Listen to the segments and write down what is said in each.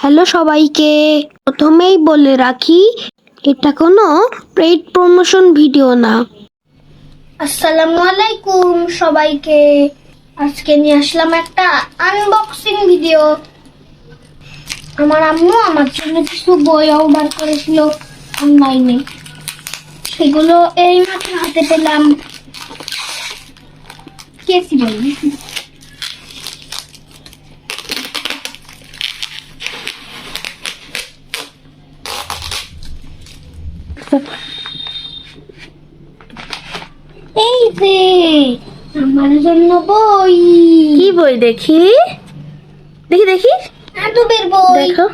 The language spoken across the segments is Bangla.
হ্যালো সবাইকে। প্রথমেই বলে রাখি, এটা কোনো পেইড প্রমোশন ভিডিও না। আসসালামু আলাইকুম সবাইকে। আজকে নিয়ে আসলাম একটা আনবক্সিং ভিডিও আমার আম্মু আমার জন্য কিছু বই অর্ডার করেছিল অনলাইনে সেগুলো এই মাত্র হাতে পেলাম। কেসি বই এই যে আমার জন্য বই। কি বই দেখি? দেখি দেখি। আদবের বই। দেখো।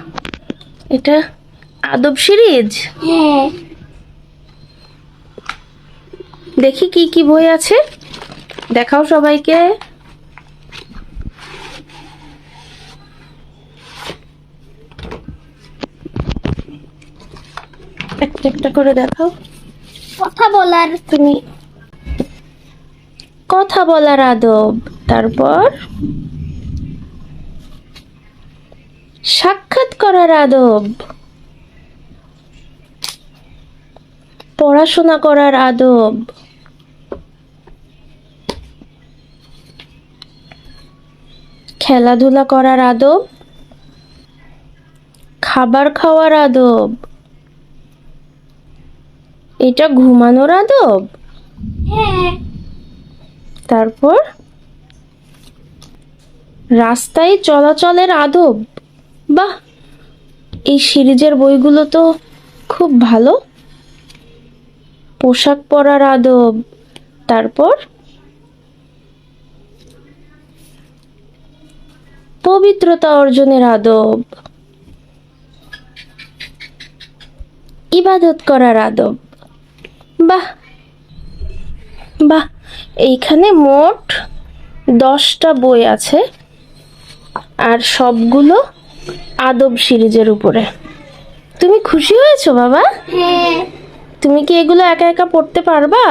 এটা আদব সিরিজ? হ্যাঁ। দেখি কি কি বই আছে। দেখাও সবাইকে। একটা একটা করে দেখাও। কথা বলার তুমি কথা বলার আদব। তারপর সাক্ষাৎ করার আদব। পড়াশোনা করার আদব। খেলাধুলা করার আদব। খাবার খাওয়ার আদব। এটা ঘুমানোর আদব? হ্যাঁ। তারপর? রাস্তায় চলাচলের আদব। বাহ! এই সিরিজের বইগুলো তো খুব ভালো। পোশাক পরার আদব। তারপর? পবিত্রতা অর্জনের আদব। ইবাদত করার আদব। বাহ। বাহ এইখানে মোট দশটা বই আছে আর সবগুলো আদব সিরিজের উপরে। তুমি খুশি হয়েছো বাবা? হ্যাঁ। তুমি কি এগুলো একা একা পড়তে পারবা?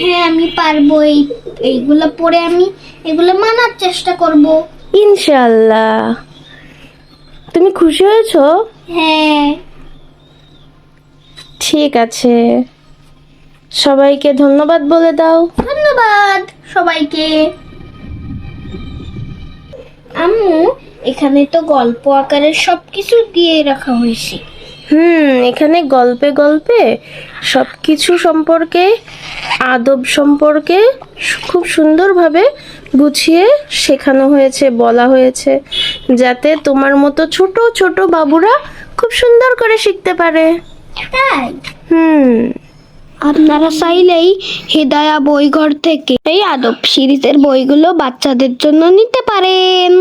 হ্যাঁ আমি পারব। এই এইগুলো পড়ে আমি এগুলো মানার চেষ্টা করব। ইনশাল্লাহ তুমি খুশি হয়েছো? হ্যাঁ। ঠিক আছে। সবাইকে ধন্যবাদ বলে দাও। ধন্যবাদ সবাইকে। আম্মু এখানে তো গল্প আকারে সবকিছু দিয়ে রাখা হয়েছে। হুম এখানে গল্পে গল্পে সব কিছু সম্পর্কে আদব সম্পর্কে খুব সুন্দরভাবে গুছিয়ে শেখানো হয়েছে বলা হয়েছে যাতে তোমার মতো ছোট ছোট বাবুরা খুব সুন্দর করে শিখতে পারে। তাই? হুম। আপনারা চাইলেই হেদায়া বইঘর থেকে এই আদব সিরিজের বইগুলো বাচ্চাদের জন্য নিতে পারেন।